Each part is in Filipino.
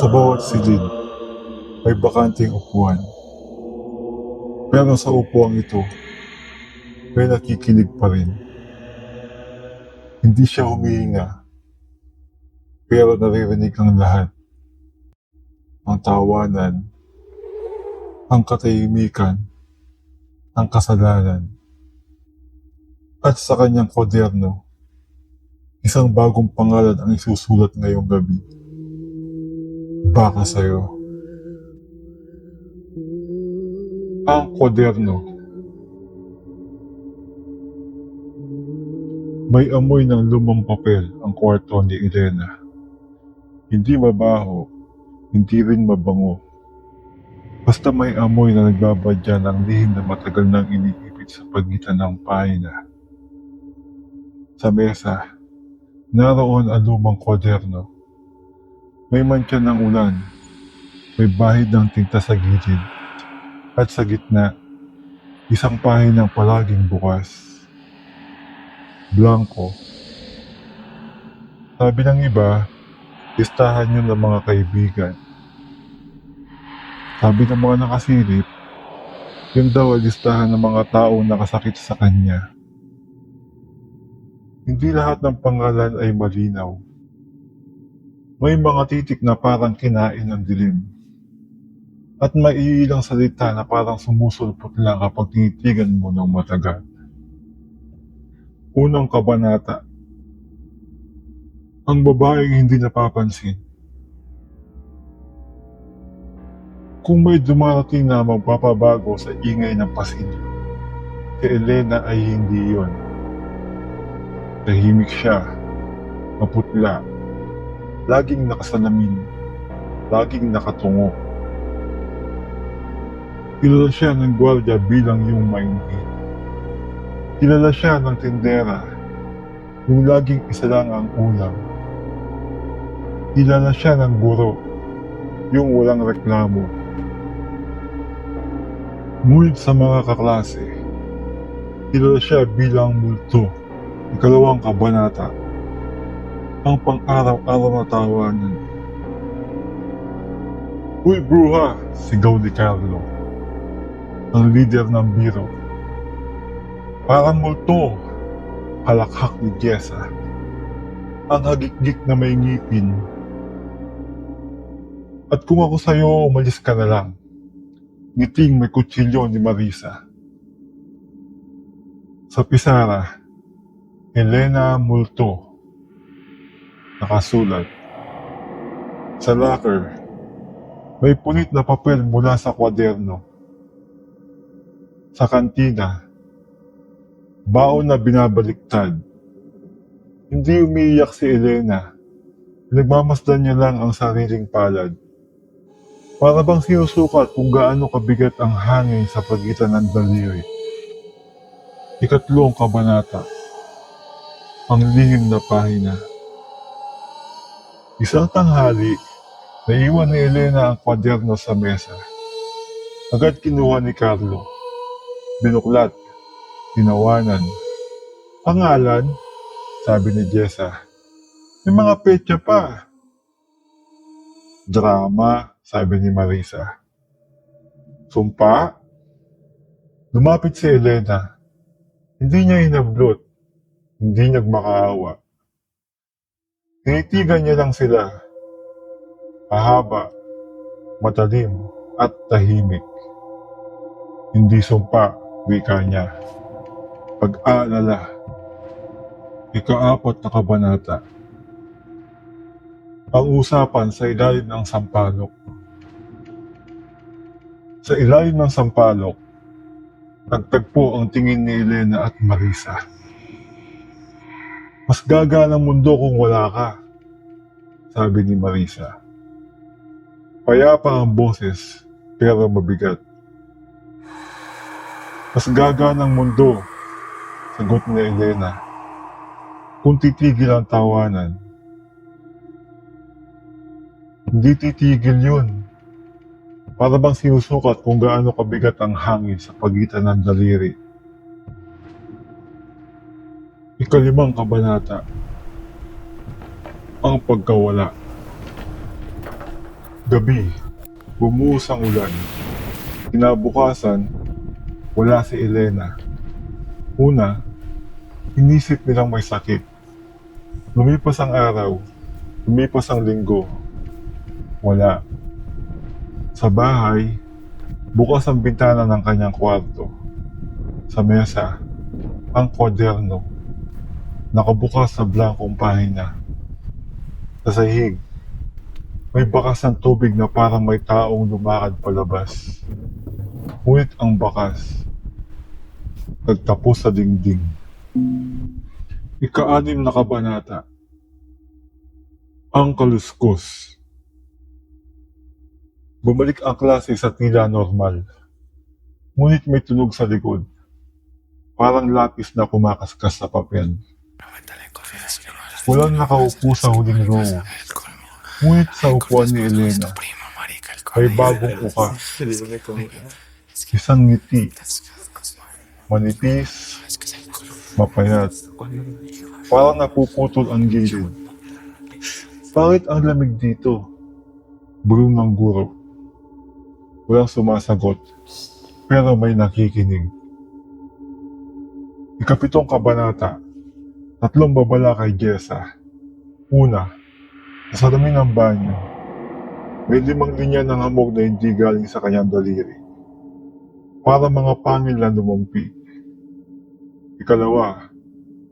Sa bawat silid, may bakanting upuan. Pero sa upuang ito, may nakikinig pa rin. Hindi siya humihinga, pero naririnig ang lahat. Ang tawanan, ang katahimikan, ang kasalanan. At sa kanyang kwaderno, isang bagong pangalan ang isusulat ngayong gabi. Baka sa'yo. Ang kwaderno. May amoy ng lumang papel ang kwarto ni Elena. Hindi mabaho, hindi rin mabango. Basta may amoy na nagbabadya ng lihim na matagal nang iniipit sa pagitan ng pahina. Sa mesa, naroon ang lumang kwaderno. May mantya ng ulan, may bahid ng tinta sa gilid, at sa gitna, isang pahinang palaging bukas. Blanco. Sabi ng iba, listahan yun ng mga kaibigan. Sabi ng mga nakasilip, yun daw ay listahan ng mga taong nakasakit sa kanya. Hindi lahat ng pangalan ay malinaw. May mga titik na parang kinain ng dilim. At may iilang salita na parang sumusulpot lang kapag tinitigan mo ng matagal. Unang kabanata. Ang babaeng hindi napapansin. Kung may dumarating na magpapabago sa ingay ng pasilyo, si Elena ay hindi yon. Tahimik siya, maputla, laging nakasalamin, laging nakatungo. Kilala siya ng gwardya bilang yung mainit. Kilala siya ng tindera, yung laging isa lang ang ulam. Kilala siya ng guro, yung walang reklamo. Ngunit sa mga kaklase, kilala siya bilang multo, ikalawang kabanata, ang pang-araw-araw na tawanan. Uy, bruha! Sigaw ni Carlo, ang leader ng biro. Parang multo, halakhak ni Jessa. Ang hagikgik na may ngipin. At kung ako sa'yo, umalis ka na lang. Ngiting may kutsilyo ni Marisa. Sa pisara, Elena Multo. Nakasulat. Sa locker, may punit na papel mula sa kwaderno. Sa kantina, baon na binabaliktad. Hindi umiiyak si Elena. Nagmamasdan niya lang ang sariling palad. Para bang sinusukat kung gaano kabigat ang hangin sa pagitan ng daliri. Ikatlong kabanata. Ang lihim na pahina. Isang tanghali, naiwan ni Elena ang kwaderno sa mesa. Agad kinuha ni Carlo. Binuklat tinawanan. Pangalan, sabi ni Jessa. May mga petsa pa. Drama, sabi ni Marisa. Sumpa? Lumapit si Elena. Hindi niya inablot. Hindi nagmakaawa. Tinitigan niya lang sila. Pahaba, matalim, at tahimik. Hindi sumpa, wika niya pag-aalala. Ikaapat na kabanata. Ang usapan sa ilalim ng sampalok. Sa ilalim ng sampalok, nagtagpo ang tingin ni Elena at Marisa. Mas gaga ng mundo kung wala ka, sabi ni Marisa. Payapa ang boses, pero mabigat. Mas gaga ng mundo Sagot ni Elena. Kung titigil ang tawanan. Hindi titigil yun. Para bang sinusukat kung gaano kabigat ang hangin sa pagitan ng daliri. Ikalimang kabanata. Ang pagkawala. Gabi, bumuhos ang ulan. Kinabukasan, wala si Elena. Una, inisip nilang may sakit. Lumipas ang araw, lumipas ang linggo. Wala. Sa bahay, bukas ang bintana ng kanyang kwarto. Sa mesa, ang kwaderno. Nakabukas sa blankong pahina. Sa sahig, may bakas ng tubig na parang may taong lumakad palabas. Ngunit ang bakas, nagtapos sa dingding. Ika-anim na kabanata. Ang kaluskos. Bumalik ang klase sa tila normal. Ngunit may tunog sa likod. Parang lapis na kumakaskas sa papel. Walang nakaupo sa huling row. Ngunit sa upuan ni Elena, ay bagong uka, isang ngiti, manipis, mapayat, parang napuputol ang gilid. Bakit ang lamig dito? Bulong ng guro. Walang sumasagot, pero may nakikinig. Ikapitong kabanata, tatlong babala kay Jessa. Una, sa salamin ng banyo, may limang linya ng hamog na hindi galing sa kanyang daliri. Para mga pangil na lumampi. Ikalawa,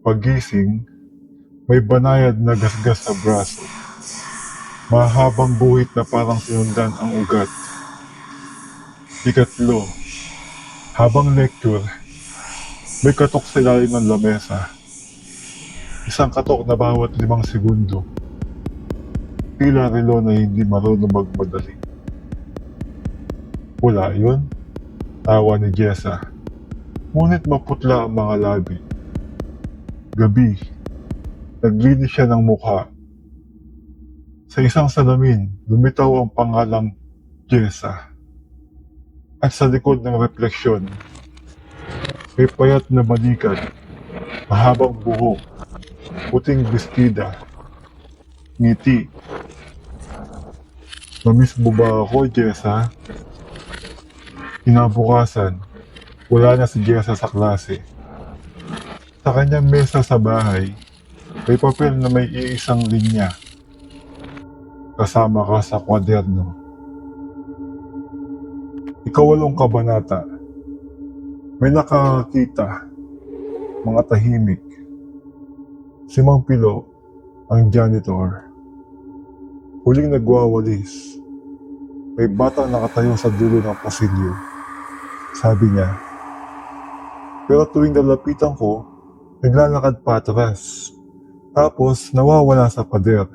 pagising, may banayad na gasgas sa braso. Mahabang buhit na parang sinundan ang ugat. Ikatlo, habang lecture, may katok sa ilalim ng lamesa. Isang katok na bawat limang segundo. Tila relo na hindi marunong magmadali. Wala yun. Tawa ni Jessa. Ngunit maputla ang mga labi. Gabi, naglinis siya ng mukha. Sa isang salamin, lumitaw ang pangalang Jessa. At sa likod ng refleksyon, may payat na balikat, mahabang buhok, puting bestida, ngiti. Namiss mo ba ako, Jessa? Kinabukasan, wala na si Jessa sa klase. Sa kanyang mesa sa bahay, may papel na may iisang linya. Kasama ka sa kwaderno. Ikawalong kabanata. May nakakakita, mga tahimik. Si Mang Pilo, ang janitor. Huling nagwawalis. May batang nakatayo sa dulo ng pasilyo. Sabi niya. Pero tuwing nalapitan ko, naglalakad patras. Tapos nawawala sa pader.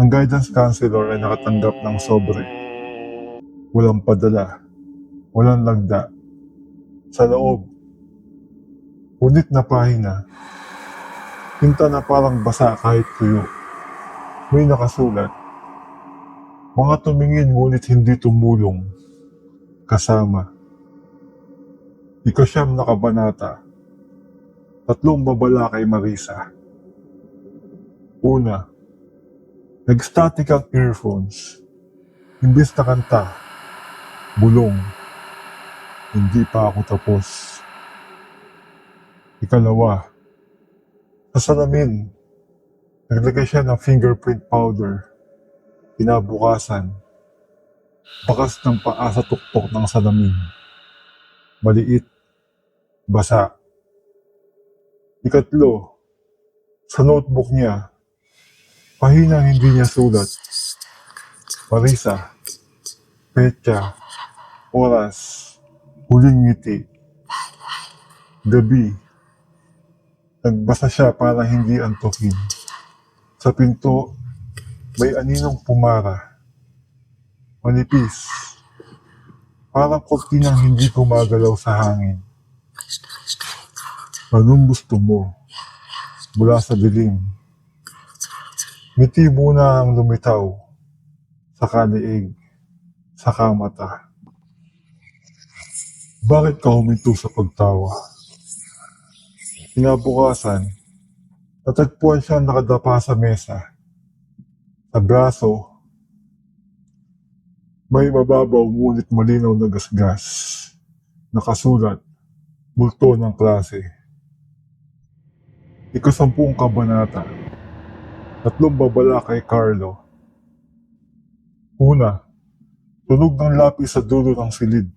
Ang guidance counselor ay nakatanggap ng sobre. Walang padala. Walang lagda. Sa loob. Punit na pahina. Tinta na parang basa kahit tuyo. May nakasulat. Mga tumingin ngunit hindi tumulong. Kasama. Ikasyam na kabanata. Tatlong babala kay Marisa. Una, nag-static ang earphones. Imbis na kanta, bulong. Hindi pa ako tapos. Ikalawa, sa salamin, naglagay siya ng fingerprint powder. Kinabukasan, bakas ng paa sa tuktok ng salamin. Maliit, basa. Ikatlo, sa notebook niya, pahinang hindi niya sulat. Marisa, petsa, oras, huling ngiti, gabi. Nagbasa siya para hindi antukin. Sa pinto, may aninong pumara. Manipis. Parang kortinang hindi gumagalaw sa hangin. Anong gusto mo? Mula sa dilim. Ngiti muna ang lumitaw. Saka liig. Saka mata. Bakit ka huminto sa pagtawa? Kinabukasan, natagpuan siya nakadapa sa mesa. Sa braso, May mababaw ngunit malinaw na gasgas. Nakasulat, multo ng klase. Ikasampung kabanata. Tatlong babala kay Carlo. Una, tunog ng lapis sa dulo ng silid.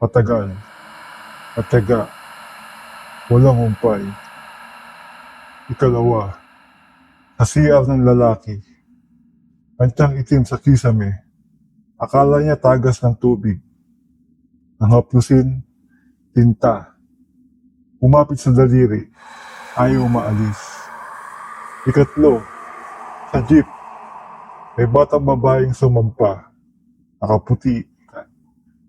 Patagal. Pataga. Walang humpay. Ikalawa, sa CR ng lalaki. Kantang itim sa kisame. Akala niya tagas ng tubig. Nang haplusin, tinta. Umapit sa daliri. Ayaw maalis. Ikatlo, sa jeep. May batang babaeng sumampa. Nakaputi.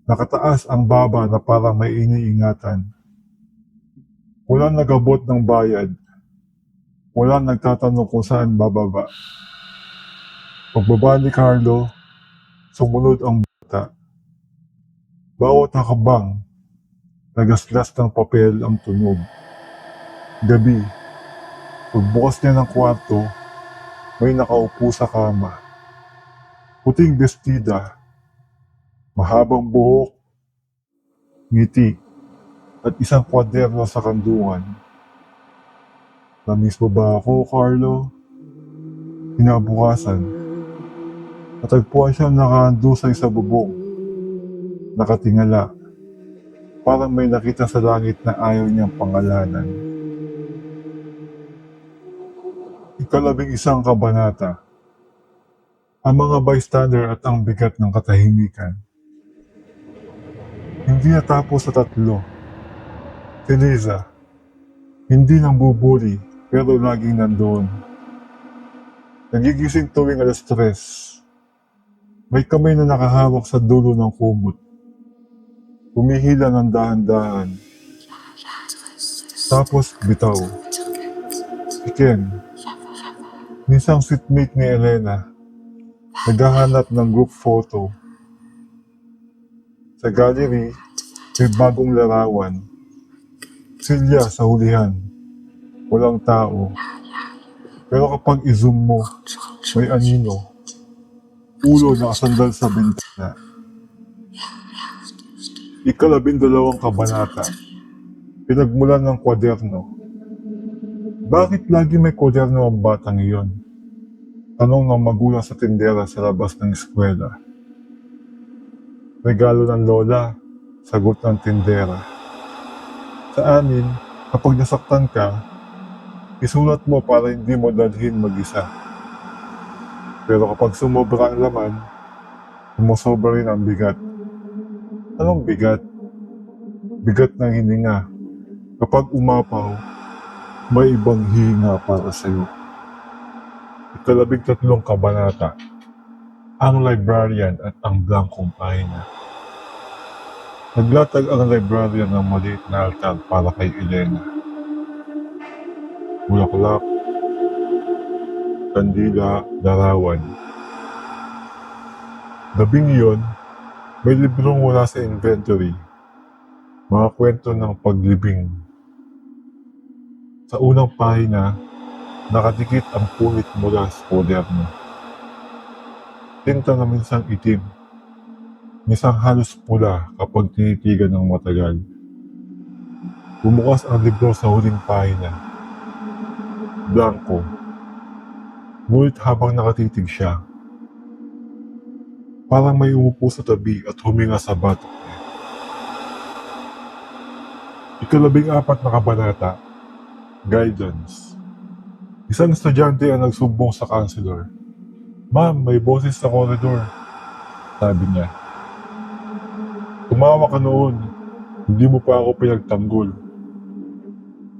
Nakataas ang baba na parang may iniingatan. Walang nagabot ng bayad. Walang nagtatanong kung saan bababa. Pagbaba ni Carlo, sumunod ang bata. Bawat hakabang, nagaslas ng papel ang tunog. Gabi, pagbukas niya ng kwarto, may nakaupo sa kama. Puting bestida, mahabang buhok, ngiti, at isang kwaderno sa kandungan. Namiss mo ba ako, Carlo? Kinabukasan, natagpuan siya nakandusay sa bubong. Nakatingala. Parang may nakita sa langit na ayaw niyang pangalanan. Ikalabing isang kabanata. Ang mga bystander at ang bigat ng katahimikan. Hindi natapos sa tatlo. Si hindi nang bubuli pero laging nandoon. Nagigising tuwing alas tres. May kamay na nakahawak sa dulo ng kumot. Humihila ng dahan-dahan. Tapos bitaw. Si Ken. Minsan sweetmate ni Elena. Naghahanap ng group photo. Sa gallery, may bagong larawan. Silya sa hulihan. Walang tao. Pero kapag i-zoom mo, may anino. Ulo nakasandal sa bintana. Ikalabindalawang kabanata. Pinagmulan ng kwaderno. Bakit lagi may kwaderno ang batang iyon? Tanong ng magulang sa tindera sa labas ng eskwela. Regalo ng lola, sagot ng tindera. Sa amin, kapag nasaktan ka, isulat mo para hindi mo dalhin mag-isa. Pero kapag sumobra ang laman, sumusobra rin ang bigat. Anong bigat? Bigat ng hininga. Kapag umapaw, may ibang hihinga para sa'yo. Ikalabing tatlong kabanata. Ang librarian at ang blankong pahina. Naglatag ang librarian ng maliit na altar para kay Elena. Bulaklak, kandila, larawan. Gabing iyon, may librong wala sa inventory. Mga kwento ng paglibing. Sa unang pahina, nakadikit ang punit mula sa moderno. Tinta na minsan itim. Minsan halos pula kapag tinitigan ng matagal. Bumukas ang libro sa huling pahina. Blanco. Ngunit habang nakatitig siya, parang may umupo sa tabi at huminga sa batok. Ikalabing apat na kabanata, Guidance. Isang estudyante ang nagsumbong sa counselor. Ma'am, may boses sa koridor. Sabi niya. Tumawa ka noon. Hindi mo pa ako pinagtanggol.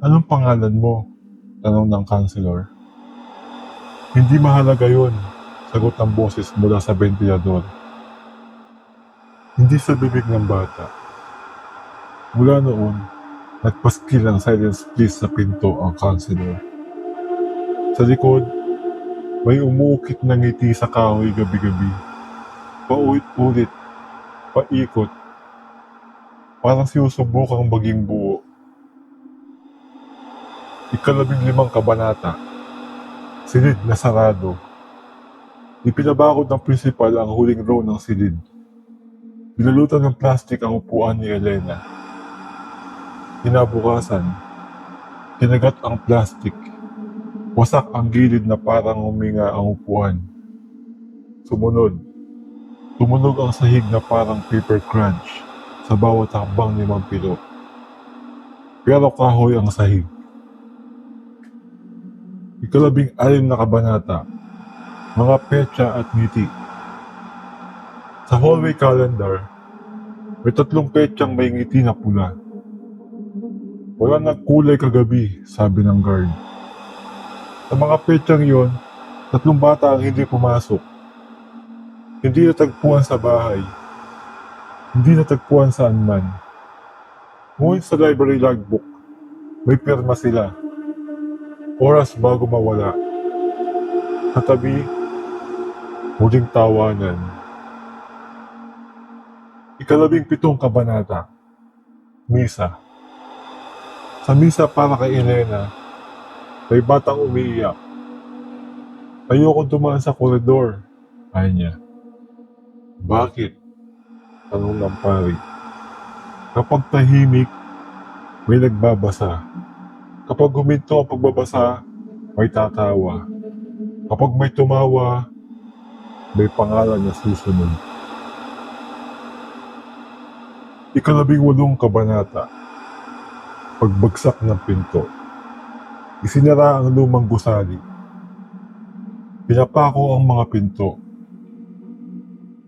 Anong pangalan mo? Tanong ng counselor. Hindi mahalaga yon, sagot ang boses mula sa ventilador. Hindi sa bibig ng bata. Mula noon, nagpaskil ang silence please sa pinto ang counselor. Sa likod, may umuukit na ngiti sa kahoy gabi-gabi. Paulit-ulit, paikot, parang sinusubukang maging buo. Ikalabing limang kabanata, silid na sarado. Ipinabakod ng principal ang huling row ng silid. Binalutan ng plastic ang upuan ni Elena. Kinabukasan, kinagat ang plastic. Wasak ang gilid na parang huminga ang upuan. Sumunod, tumunog ang sahig na parang paper crunch sa bawat hakbang ni Mampilo. Pero kahoy ang sahig. Ikalabing alim na kabanata, mga petsa at ngiti. Sa hallway calendar, may tatlong petsang may ngiti na pula. Wala nagkulay kagabi, sabi ng guard. Sa mga petsang yon, tatlong bata ang hindi pumasok. Hindi natagpuan sa bahay. Hindi natagpuan saan man. Ngunit sa library logbook, may pirma sila. Oras bago mawala. Katabi, huling tawanan. Ikalabing pitong kabanata. Misa. Sa misa para kay Elena, may batang umiiyak. Ayoko dumaan sa koridor, ay niya. Bakit? Tanong ng pari. Kapag tahimik, may nagbabasa. Kapag huminto ang pagbabasa, may tatawa. Kapag may tumawa, may pangalan na susunod. Ikalabing walong kabanata. Pagbagsak ng pinto. Isinara ang lumang gusali. Pinapako ang mga pinto.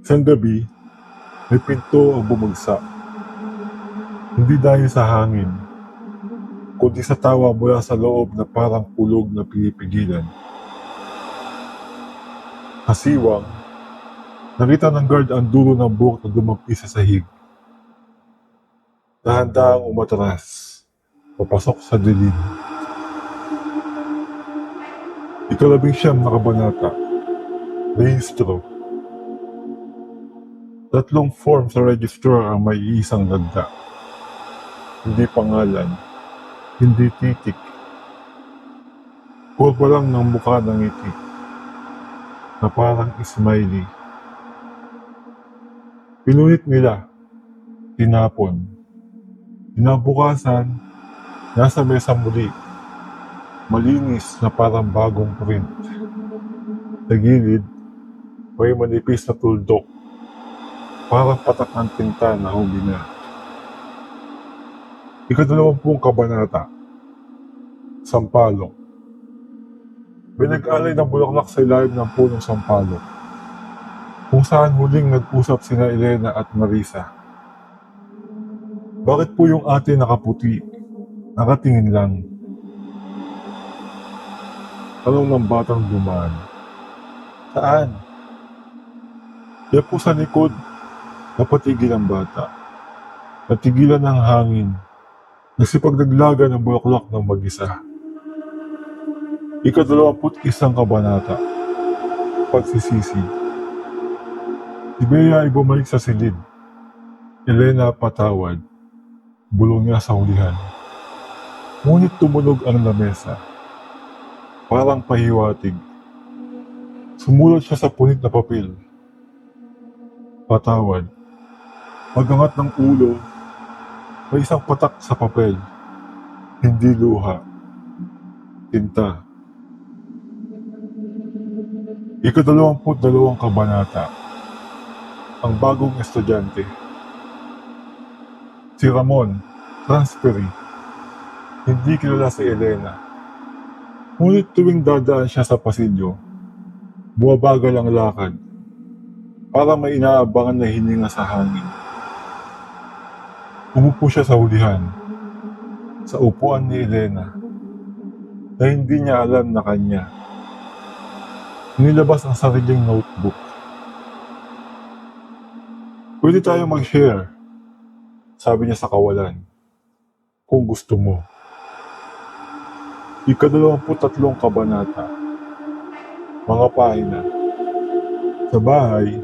Isang gabi, may pinto ang bumagsak. Hindi dahil sa hangin, kundi sa tawa mula sa loob na parang pulog na pinipigilan. Kasiwang, nakita ng guard ang dulo ng buhok na dumampi sa sahig. Dahan-dahang umatras, papasok sa dilim. Ikalabing siyam na kabanata, Rehistro. Tatlong form sa registrar ang may isang dagda. Hindi pangalan, hindi titik. Kurba lang ng mukha ng ngiti na parang smiley. Pinunit nila, tinapon. Kinabukasan, nasa mesa muli. Malinis na parang bagong print. Sa gilid, may manipis na tuldok. Parang patak ng tinta na huli na. Ikadalawampung kabanata. Sampalok. May nag-alay ng bulaklak sa ilalim ng punong sampalok. Kung saan huling nag-usap sina Elena at Marisa. Bakit po yung ate nakaputi? Nakatingin lang. Tanong ng batang dumaan. Saan? Kaya po sa likod, napatigil ang bata. Natigilan ng hangin. Nagsipagdaglaga ng bulaklak ng mag-isa. Ikadalawamput isang kabanata. Pagsisisi. Si Bea ay bumalik sa silid. Elena patawad. Bulong niya sa hulihan. Ngunit tumunog ang lamesa. Parang pahiwatig. Sumulat siya sa punit na papel. Patawad. Pagangat ng ulo, may isang patak sa papel. Hindi luha. Tinta. Ikadalawamput dalawang kabanata. Ang bagong estudyante. Si Ramon, transferi. Hindi kilala si Elena. Ngunit tuwing dadaan siya sa pasilyo, buwabagal ang lakad. Para may inaabangan na hininga sa hangin. Umupo siya sa hulihan, sa upuan ni Elena, na hindi niya alam na kanya. Nilabas ang sariling notebook. Pwede tayo mag-share, sabi niya sa kawalan, kung gusto mo. Ikadalawamput tatlong kabanata. Mga pahina. Sa bahay,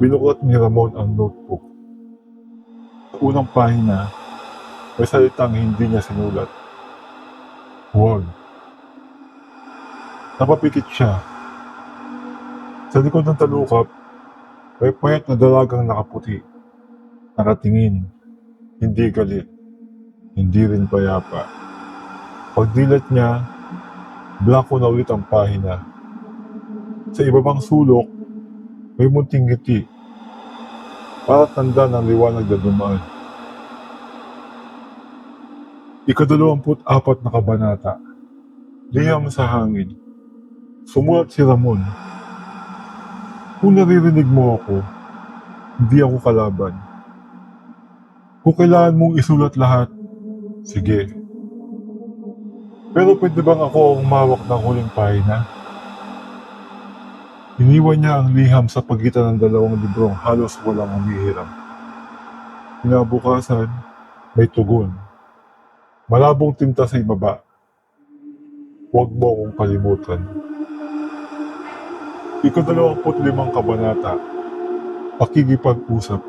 binuklat ni Ramon ang notebook. Unang pahina, may salitang hindi niya sinulat. Huwag. Napapikit siya. Sa likod ng talukap, may payat na dalagang nakaputi. Nakatingin. Hindi galit. Hindi rin payapa. Pagdilat niya, blanco na ulit ang pahina. Sa ibabang sulok, may munting ngiti. Para tanda ng liwanag na dumaan. Ikadalawamput apat na kabanata. Liham sa hangin. Sumulat si Ramon. Kung naririnig mo ako, hindi ako kalaban. Kung kailangan mong isulat lahat, sige. Pero pwede bang ako ang ng huling pahina? Iniwan niya ang liham sa pagitan ng dalawang librong halos walang umihiram. Kinabukasan, may tugon. Malabong tinta sa ibaba. Huwag mo akong kalimutan. Ikadalawamput limang kabanata. Pakikipag-usap.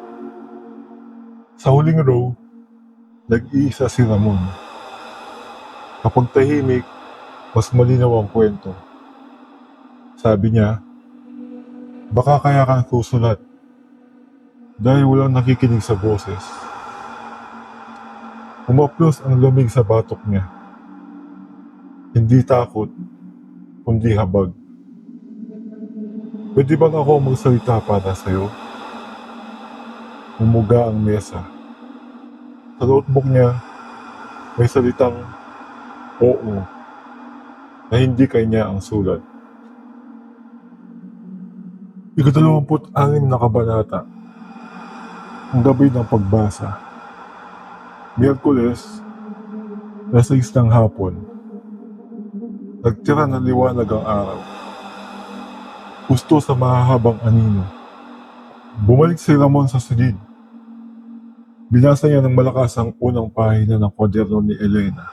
Sa huling row, nag-iisa si Ramon. Kapag tahimik, mas malinaw ang kwento. Sabi niya, baka kaya kang susulat dahil walang nakikinig sa boses. Umaplos ang lamig sa batok niya. Hindi takot, kundi habag. Pwede bang ako magsalita para sa'yo? Umuga ang mesa. Sa notebook niya, may salitang oo na hindi kanya ang sulat. Ikadalawamput anim na kabanata. Ang gabi ng pagbasa. Miyerkules, nasa isang hapon. Nagtira ng liwanag ang araw. Gusto sa mahahabang anino. Bumalik si Ramon sa silid. Binasa niya ng malakas ang unang pahina ng kwaderno ni Elena.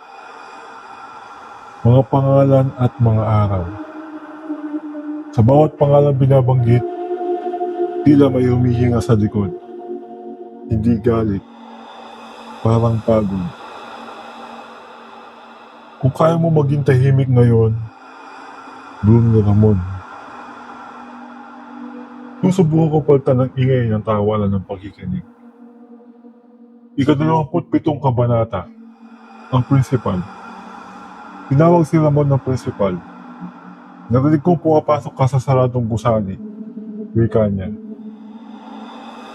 Mga pangalan at mga araw. Sa bawat pangalan binabanggit, tila may humihinga sa likod. Hindi galit, parang pagod. Kung kaya mo maging tahimik ngayon, Bloom ni Ramon. Susubukan ko palitan ng ingay ng tawanan ng pagkikinig. Ikadalawamput pitong kabanata. Ang prinsipal. Tinawag si Ramon ng prinsipal. Narinig kong pumapasok ka sa saradong gusali. Wika niya.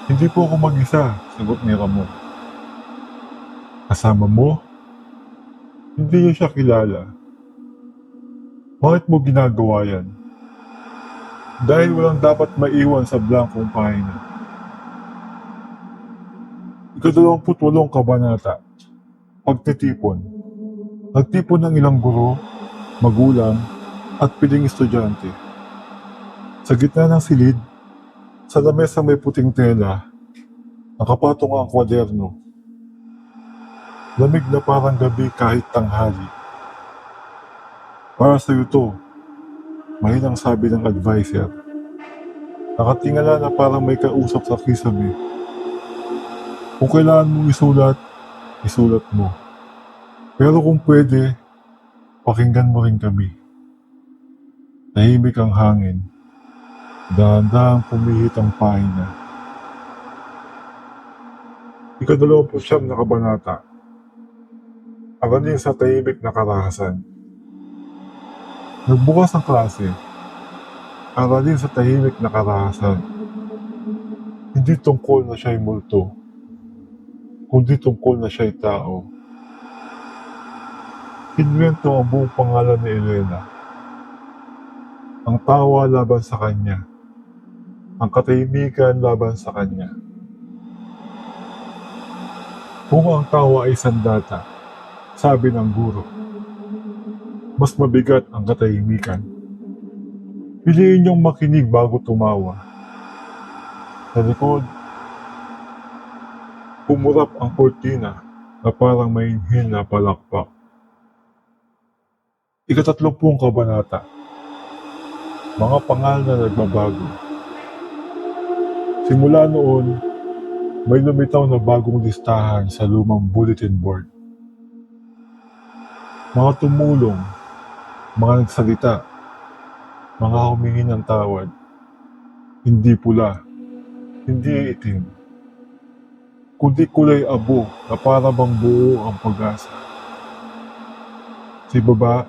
Hindi po ako mag-isa, sagot ni Ramon. Kasama mo? Hindi niya siya kilala. Bakit mo ginagawa yan? Dahil walang dapat maiwan sa blankong pahina. Ikadalawamput walong kabanata. Pagtitipon. Nagtipon ng ilang guro, magulang, at piling estudyante. Sa gitna ng silid, sa lamesa may puting tela, nakapatong ang kwaderno. Lamig na parang gabi kahit tanghali. Para sa to, mahinang sabi ng advisor. Nakatingala na parang may kausap sa kisame. Kung kailangan mong isulat, isulat mo. Pero kung pwede, pakinggan mo rin kami. Tahimik ang hangin. Dahan-dahang pumihit ang pahina. Ikadalawa po siyam na kabanata. Aralin sa tahimik na karahasan. Nagbukas ang klase. Aralin sa tahimik na karahasan. Hindi tungkol na siya'y multo, kundi tungkol na siya'y tao. Kinwento ang buong pangalan ni Elena. Ang tawa laban sa kanya. Ang katahimikan laban sa kanya. Kung ang tawa ay sandata, sabi ng guro, mas mabigat ang katahimikan. Piliin niyong makinig bago tumawa. Sa likod, pumurap ang kortina na parang may inhil na palakpak. Ikatatlong kabanata. Mga pangal na nagbabago. Simula noon, may lumitaw na bagong listahan sa lumang bulletin board. Mga tumulong, mga nagsalita, mga humingi ng tawad. Hindi pula, hindi itim, kundi kulay abo na para bang buo ang pag-asa. Sa baba,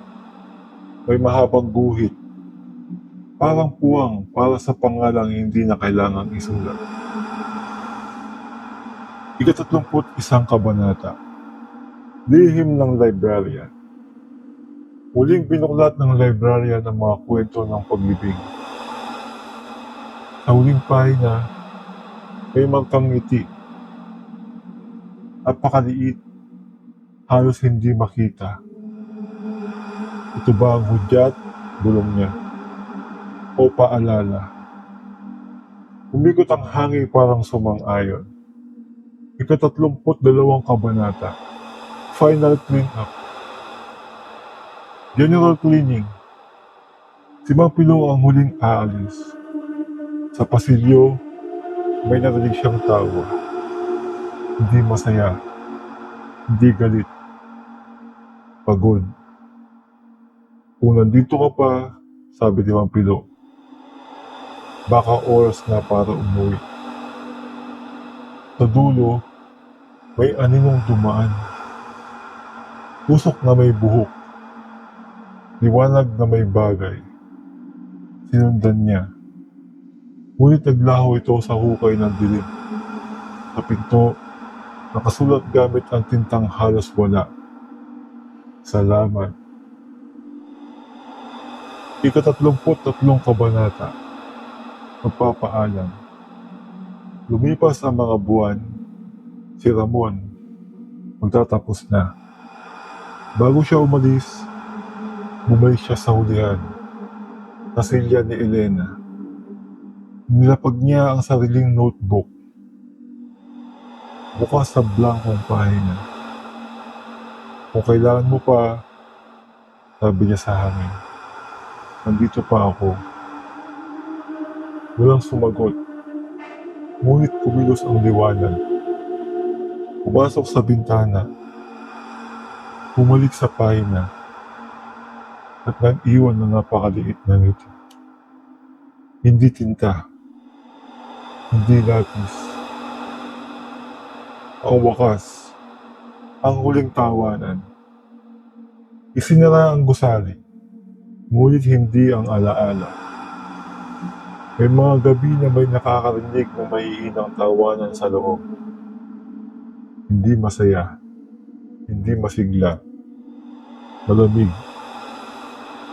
may mahabang guhit, parang puwang para sa pangalang hindi na kailangang isulat. Ikatatlumput isang kabanata. Lihim ng librarian. Muling binuklat ng librarian ang mga kwento ng paglibing. Sa huling pahina, may magkang ngiti. Napakaliit, halos hindi makita. Ito ba ang hudyat? Bulong niya. O paalala? Umikot ang hangin parang sumang-ayon. Ikatatlumput dalawang kabanata. Final clean-up. General cleaning. Si Mang Pilong ang huling aalis. Sa pasilyo, may narinig siyang tawa. Hindi masaya. Hindi galit. Pagod. Kung nandito ka pa, sabi ni Mang Pilo, baka oras na para umuwi. Sa dulo, may aninong dumaan. Pusok na may buhok. Liwanag na may bagay. Sinundan niya. Ngunit naglaho ito sa hukay ng dilim. Sa pinto, nakasulat gamit ang tintang halos wala. Salamat. Ikatatlumput tatlong kabanata. Magpapaalam. Lumipas ang mga buwan, si Ramon magtatapos na. Bago siya umalis, bumalik siya sa hulihan. Kasilya ni Elena. Nilapag niya ang sariling notebook. Bukas sa blankong pahina. Kung kailangan mo pa, sabi niya sa hangin. Nandito pa ako. Walang sumagot. Ngunit kumilos ang liwanag. Pumasok sa bintana. Bumalik sa pahina. At nag-iwan ng napakaliit na ngiti. Hindi tinta. Hindi lapis. Ang wakas. Ang huling tawanan. Isinara ang gusali. Ngunit hindi ang alaala. May mga gabi na may nakakarinig ng mahihinang tawanan sa loob. Hindi masaya. Hindi masigla. Malamig.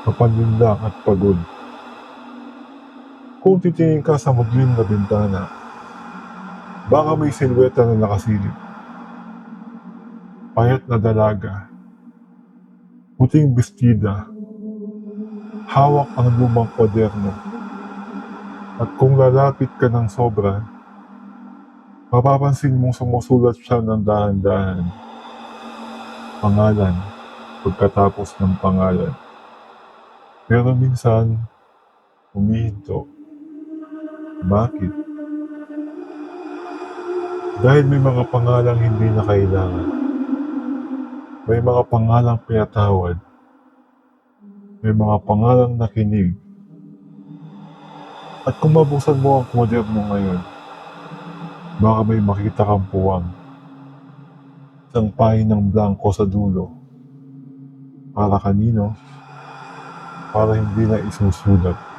Mapanlinlang at pagod. Kung titingin ka sa madilim na bintana, baka may silweta na nakasilip. Payat na dalaga. Puting bestida. Hawak ang lumang kwaderno. At kung lalapit ka ng sobra, mapapansin mong sumusulat siya ng dahan-dahan. Pangalan, pagkatapos ng pangalan. Pero minsan, humihinto. Bakit? Dahil may mga pangalang hindi na kailangan. May mga pangalang pinatawad. May mga pangalang nakinig. At kung mabuksan mo ang moderno ngayon, baka may makita kang puwang. Isang pahin ng blanco sa dulo. Para kanino? Para hindi na isusulat.